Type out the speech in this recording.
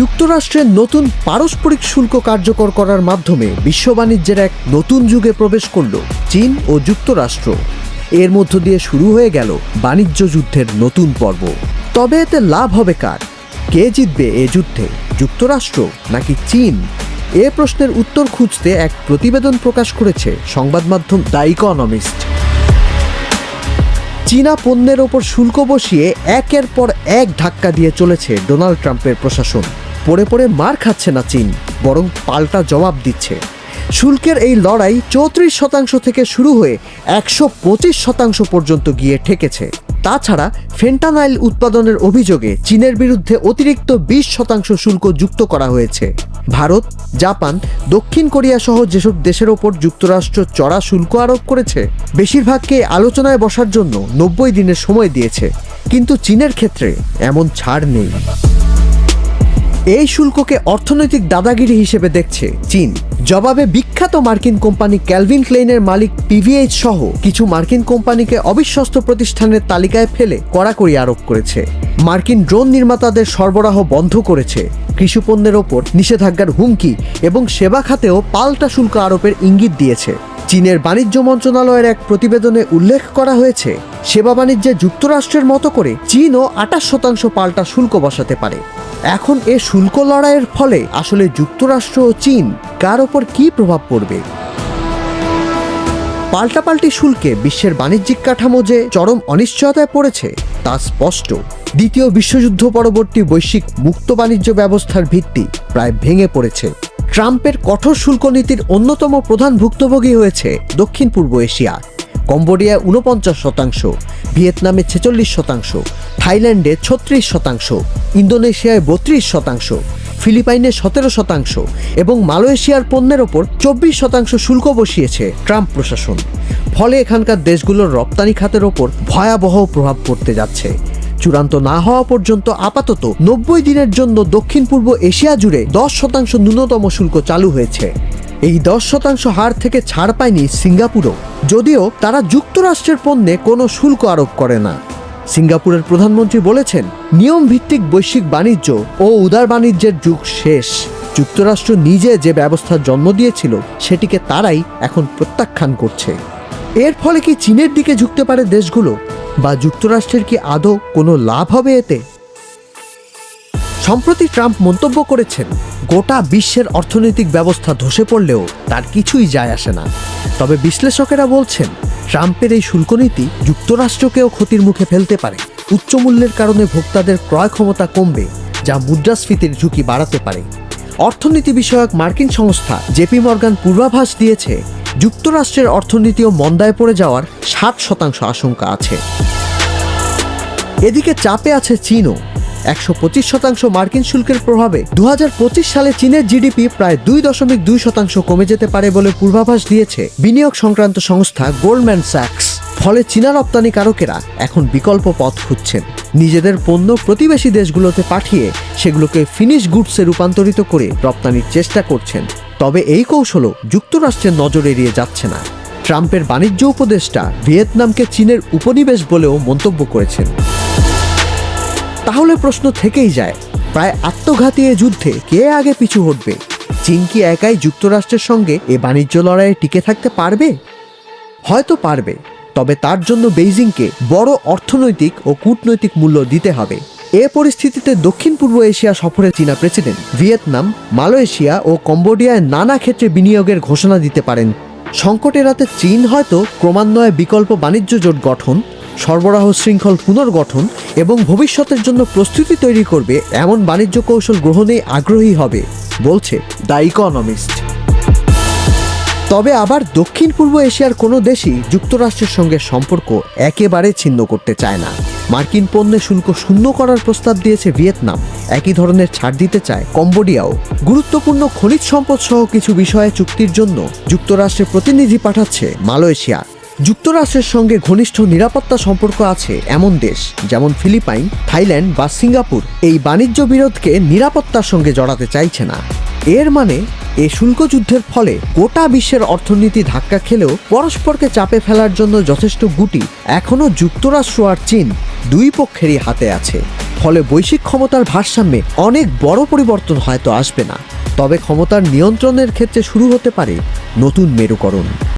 যুক্তরাষ্ট্রের নতুন পারস্পরিক শুল্ক কার্যকর করার মাধ্যমে বিশ্ব বাণিজ্যের এক নতুন যুগে প্রবেশ করল চীন ও যুক্তরাষ্ট্র। এর মধ্য দিয়ে শুরু হয়ে গেল বাণিজ্য যুদ্ধের নতুন পর্ব। তবে এতে লাভ হবে কার? কে জিতবে এ যুদ্ধে, যুক্তরাষ্ট্র নাকি চীন? এ প্রশ্নের উত্তর খুঁজতে এক প্রতিবেদন প্রকাশ করেছে সংবাদ মাধ্যম দ্য ইকোনমিস্ট। চীনা পণ্যের ওপর শুল্ক বসিয়ে একের পর এক ধাক্কা দিয়ে চলেছে ডোনাল্ড ট্রাম্পের প্রশাসন। পড়ে পড়ে মার খাচ্ছে না চীন, বরং পাল্টা জবাব দিচ্ছে। শুল্কের এই লড়াই চৌত্রিশ শতাংশ থেকে শুরু হয়ে একশো পঁচিশ শতাংশ পর্যন্ত গিয়ে ঠেকেছে। তাছাড়া ফেন্টানাইল উৎপাদনের অভিযোগে চীনের বিরুদ্ধে অতিরিক্ত বিশ শতাংশ শুল্ক যুক্ত করা হয়েছে। ভারত, জাপান, দক্ষিণ কোরিয়া সহ যেসব দেশের ওপর যুক্তরাষ্ট্র চড়া শুল্ক আরোপ করেছে, বেশিরভাগকে আলোচনায় বসার জন্য নব্বই দিনের সময় দিয়েছে। কিন্তু চীনের ক্ষেত্রে এমন ছাড় নেই। এই শুল্ককে অর্থনৈতিক দাদাগিরি হিসেবে দেখছে চীন। জবাবে বিখ্যাত মার্কিন কোম্পানি ক্যালভিন ক্লেইনের মালিক পিভিএইচ সহ কিছু মার্কিন কোম্পানিকে অবিশ্বস্ত প্রতিষ্ঠানের তালিকায় ফেলে কড়াকড়ি আরোপ করেছে। মার্কিন ড্রোন নির্মাতাদের সরবরাহ বন্ধ করেছে। কৃষিপণ্যের ওপর নিষেধাজ্ঞার হুমকি এবং সেবা খাতেও পাল্টা শুল্ক আরোপের ইঙ্গিত দিয়েছে। চীনের বাণিজ্য মন্ত্রণালয়ের এক প্রতিবেদনে উল্লেখ করা হয়েছে, সেবা বাণিজ্যে যুক্তরাষ্ট্রের মতো করে চীনও আঠাশ শতাংশ পাল্টা শুল্ক বসাতে পারে। এখন এ শুল্ক লড়াইয়ের ফলে আসলে যুক্তরাষ্ট্র ও চীন কার ওপর কী প্রভাব পড়বে? পাল্টাপাল্টি শুল্কে বিশ্বের বাণিজ্যিক কাঠামো যে চরম অনিশ্চয়তায় পড়েছে, তা স্পষ্ট। দ্বিতীয় বিশ্বযুদ্ধ পরবর্তী বৈশ্বিক মুক্ত বাণিজ্য ব্যবস্থার ভিত্তি প্রায় ভেঙে পড়েছে। ট্রাম্পের কঠোর শুল্ক নীতির অন্যতম প্রধান ভুক্তভোগী হয়েছে দক্ষিণ পূর্ব এশিয়া। কম্বোডিয়া উনপঞ্চাশ শতাংশ ভিয়েতনামে ছেচল্লিশ শতাংশ, থাইল্যান্ডে ছত্রিশ শতাংশ, ইন্দোনেশিয়ায় বত্রিশ শতাংশ, ফিলিপাইনে সতেরো শতাংশ এবং মালয়েশিয়ার পণ্যের ওপর চব্বিশ শতাংশ শুল্ক বসিয়েছে ট্রাম্প প্রশাসন। ফলে এখানকার দেশগুলোর রপ্তানি খাতের ওপর ভয়াবহ প্রভাব পড়তে যাচ্ছে। চূড়ান্ত না হওয়া পর্যন্ত আপাতত নব্বই দিনের জন্য দক্ষিণ পূর্ব এশিয়া জুড়ে দশ শতাংশ ন্যূনতম শুল্ক চালু হয়েছে। এই দশ শতাংশ হার থেকে ছাড় পায়নি সিঙ্গাপুরও। যদিও তারা যুক্তরাষ্ট্রের পণ্যে কোনো শুল্ক আরোপ করে না। সিঙ্গাপুরের প্রধানমন্ত্রী বলেছেন নিয়ম ভিত্তিক বৈশ্বিক বাণিজ্য ও উদার বাণিজ্যের যুগ শেষ। যুক্তরাষ্ট্র নিজে যে ব্যবস্থার জন্ম দিয়েছিল, সেটিকে তারাই এখন প্রত্যাখ্যান করছে। এর ফলে কি চীনের দিকে ঝুঁকতে পারে দেশগুলো? বা যুক্তরাষ্ট্রের কি আদৌ কোনো লাভ হবে এতে? সম্প্রতি ট্রাম্প মন্তব্য করেছেন, গোটা বিশ্বের অর্থনৈতিক ব্যবস্থা ধসে পড়লেও তার কিছুই যায় আসে না। তবে বিশ্লেষকেরা বলছেন, ট্রাম্পের এই শুল্ক নীতি যুক্তরাষ্ট্রকেও ক্ষতির মুখে ফেলতে পারে। উচ্চ মূল্যের কারণে ভোক্তাদের ক্রয় ক্ষমতা কমবে, যা মুদ্রাস্ফীতির ঝুঁকি বাড়াতে পারে। অর্থনীতি বিষয়ক মার্কিন সংস্থা জেপি মর্গান পূর্বাভাস দিয়েছে, যুক্তরাষ্ট্রের অর্থনীতিও মন্দায় পড়ে যাওয়ার ষাট শতাংশ আশঙ্কা আছে। এদিকে চাপে আছে চীনও। একশো পঁচিশ শতাংশ মার্কিন শুল্কের প্রভাবে দু হাজার পঁচিশ সালে চীনের জিডিপি প্রায় দুই দশমিক দুই শতাংশ কমে যেতে পারে বলে পূর্বাভাস দিয়েছে বিনিয়োগ সংক্রান্ত সংস্থা গোল্ডম্যান স্যাক্স। ফলে চীনা রপ্তানিকারকেরা এখন বিকল্প পথ খুঁজছেন। নিজেদের পণ্য প্রতিবেশী দেশগুলোতে পাঠিয়ে সেগুলোকে ফিনিশ গুডসে রূপান্তরিত করে রপ্তানির চেষ্টা করছেন। তবে এই কৌশলও যুক্তরাষ্ট্রের নজর এড়িয়ে যাচ্ছে না। ট্রাম্পের বাণিজ্য উপদেষ্টা ভিয়েতনামকে চীনের উপনিবেশ বলেও মন্তব্য করেছেন। তাহলে প্রশ্ন থেকেই যায়, প্রায় আত্মঘাতী যুদ্ধে কে আগে পিছু হটবে? চীন কি একাই যুক্তরাষ্ট্রের সঙ্গে এ বাণিজ্য লড়াইয়ে টিকে থাকতে পারবে? হয়তো পারবে, তবে তার জন্য বেইজিংকে বড় অর্থনৈতিক ও কূটনৈতিক মূল্য দিতে হবে। এ পরিস্থিতিতে দক্ষিণ পূর্ব এশিয়া সফরে চীনা প্রেসিডেন্ট, ভিয়েতনাম, মালয়েশিয়া ও কম্বোডিয়ায় নানা ক্ষেত্রে বিনিয়োগের ঘোষণা দিতে পারেন। সংকট এড়াতে চীন হয়তো ক্রমান্বয়ে বিকল্প বাণিজ্য জোট গঠন সরবরাহ শৃঙ্খল পুনর্গঠন এবং ভবিষ্যতের জন্য প্রস্তুতি তৈরি করবে এমন বাণিজ্য কৌশল গ্রহণে আগ্রহী হবে, বলছে দ্য ইকোনমিস্ট। তবে আবার দক্ষিণ পূর্ব এশিয়ার কোনো দেশই যুক্তরাষ্ট্রের সঙ্গে সম্পর্ক একেবারে ছিন্ন করতে চায় না। মার্কিন পণ্যে শুল্ক শূন্য করার প্রস্তাব দিয়েছে ভিয়েতনাম। একই ধরনের ছাড় দিতে চায় কম্বোডিয়াও। গুরুত্বপূর্ণ খনিজ সম্পদ সহ কিছু বিষয়ে চুক্তির জন্য যুক্তরাষ্ট্রে প্রতিনিধি পাঠাচ্ছে মালয়েশিয়া। যুক্তরাষ্ট্রের সঙ্গে ঘনিষ্ঠ নিরাপত্তা সম্পর্ক আছে এমন দেশ, যেমন ফিলিপাইন, থাইল্যান্ড বা সিঙ্গাপুর। এই বাণিজ্য বিরোধকে নিরাপত্তার সঙ্গে জড়াতে চাইছে না। এর মানে এ শুল্ক যুদ্ধের ফলে গোটা বিশ্বের অর্থনীতি ধাক্কা খেলেও পরস্পরকে চাপে ফেলার জন্য যথেষ্ট গুটি এখনও যুক্তরাষ্ট্র আর চীন দুই পক্ষেরই হাতে আছে। ফলে বৈশ্বিক ক্ষমতার ভারসাম্যে অনেক বড় পরিবর্তন হয়তো আসবে না। তবে ক্ষমতার নিয়ন্ত্রণের ক্ষেত্রে শুরু হতে পারে নতুন মেরুকরণ।